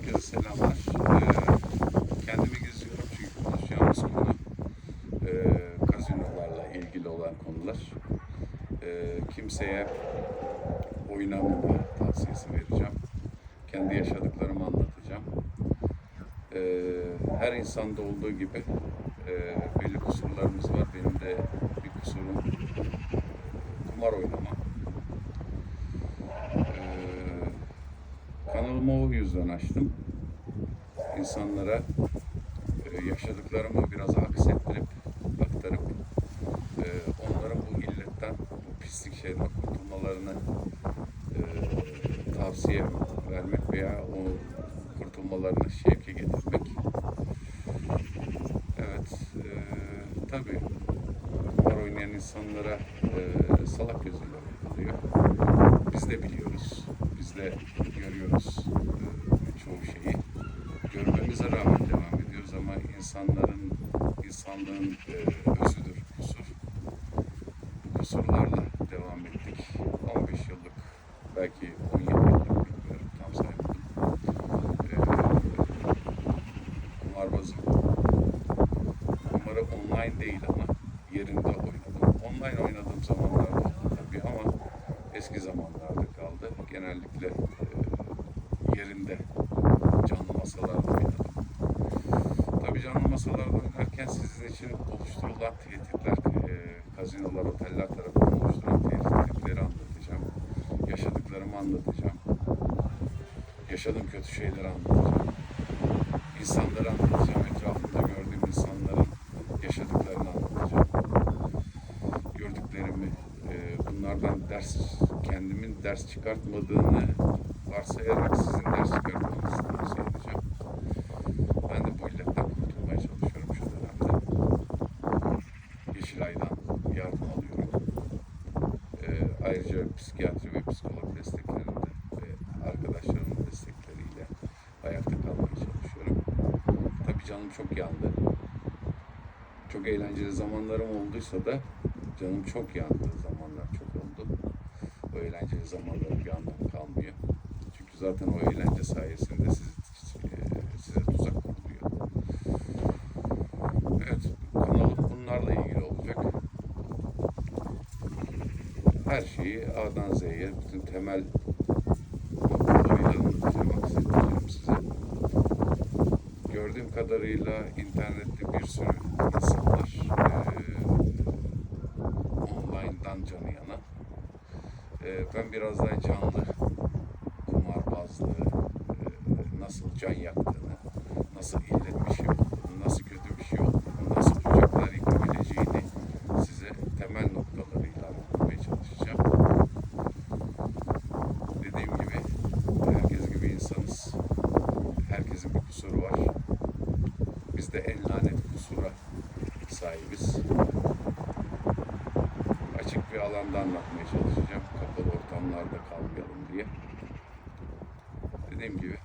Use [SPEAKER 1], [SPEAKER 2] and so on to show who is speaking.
[SPEAKER 1] Herkese selamlar. Ee, kendimi geziyorum çünkü konuşacağımız konu e, gazinolarla ilgili olan konular. Ee, kimseye oynamama tavsiyesi vereceğim. Kendi yaşadıklarımı anlatacağım. Ee, her insanda olduğu gibi e, belli kusurlarımız var. Benim de bir kusurum kumar oynama. Ee, kanalımı o yüzden açtım. İnsanlara e, yaşadıklarımı biraz aksettirip, aktarıp e, onların bu illetten, bu pislik şeyden kurtulmalarını e, tavsiye vermek veya o kurtulmalarını şevke getirmek. Evet, tabii kumar oynayan insanlara salak gözüyle bakılıyor. Biz de biliyoruz, de görüyoruz e, çoğu şeyi. Görmemize rağmen devam ediyoruz ama insanların, insanlığın e, özüdür kusur. Kusurlarla devam ettik. 15 yıllık, belki 17 yıllık bilmiyorum, tam saymadım. E, kumarbazım. Kumarı online değil ama yerinde oynadım. Online oynadığım zamanlarda oldu tabii ama eski zamanlarda kaldı. Genellikle e, yerinde canlı masalarda oynadım. Tabii canlı masalarda oynarken sizin için oluşturulan tehditler, e, kazinolar, oteller tarafından oluşturulan tehditleri anlatacağım. Yaşadıklarımı anlatacağım. Yaşadığım kötü şeyleri anlatacağım. İnsanları anlatacağım. Etrafımda gördüğüm insanların yaşadıklarını anlatacağım. Gördüklerimi, e, bunlardan ders, ders çıkartmadığını varsayarak sizin ders çıkartmanızı tavsiye edeceğim. Ben de bu illetten kurtulmaya çalışıyorum şu dönemde. Yeşilay'dan yardım alıyorum. E, ayrıca psikiyatri ve psikolog desteklerinde ve arkadaşlarımın destekleriyle ayakta kalmaya çalışıyorum. Tabii canım çok yandı. Çok eğlenceli zamanlarım olduysa da canım çok yandığı zamanlar çok oldu. O eğlenceli zamanların bir anlamı kalmıyor. Çünkü zaten o eğlence sayesinde siz, e, size tuzak kuruluyor. Evet, kanalım bunlarla ilgili olacak. Her şeyi A'dan Z'ye, bütün temel noktalarıyla aksettireceğim size. Gördüğüm kadarıyla internette bir sürü insanlar eee online'dan canı yana. Eee, ben biraz daha canlı kumarbazlığı, eee, nasıl can yaktığını, nasıl illet nasıl kötü bir şey olduğunu, nasıl kucaklar yıkabileceğini size temel noktalarıyla anlatmaya çalışacağım. Dediğim gibi herkes gibi insanız. Herkesin bir kusuru var. Biz de en lanet kusura sahibiz. Açık bir alanda anlatmaya çalışacağım. Ortamlarda kalmayalım diye. Dediğim gibi